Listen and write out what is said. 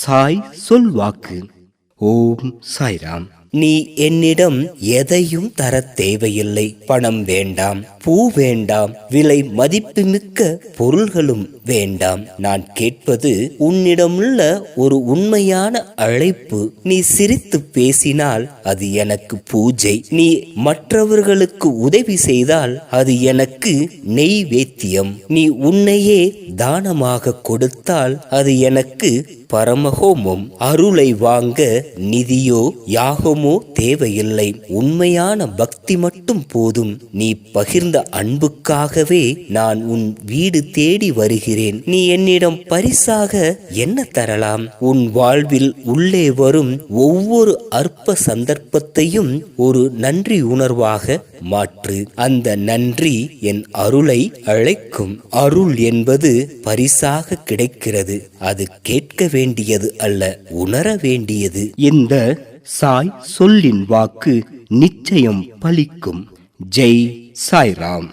சாய் சொல்வாக்கு ஓம் சாய்ராம். நீ என்னிடம் எதையும் தர தேவையில்லை. பணம் வேண்டாம் பூ வேண்டாம் விலை மதிப்புமிக்க பொருள்களும் வேண்டாம். நான் கேட்பது உன்னிடமுள்ள ஒரு உண்மையான அழைப்பு. நீ சிரித்து பேசினால் அது எனக்கு பூஜை. நீ மற்றவர்களுக்கு உதவி செய்தால் அது எனக்கு நெய்வேத்தியம். நீ உன்னையே தானமாக கொடுத்தால் அது எனக்கு பரமஹோமம். அருளை வாங்க நிதியோ யாகமோ தேவையில்லை. உண்மையான பக்தி மட்டும் போதும். நீ பகிர்ந்த அன்புக்காகவே நான் உன் வீடு தேடி வருகிறேன். நீ என்னிடம் பரிசாக என்ன தரலாம்? உன் வாழ்வில் உள்ளே வரும் ஒவ்வொரு அற்ப சந்தர்ப்பத்தையும் ஒரு நன்றி உணர்வாக மாற்று. அந்த நன்றி என் அருளை அழைக்கும். அருள் என்பது பரிசாக கிடைக்கிறது. அது கேட்க வேண்டியது அல்ல உணர வேண்டியது. இந்த சாய் சொல்லின் வாக்கு நிச்சயம் பலிக்கும். ஜெய் சாய்ராம்.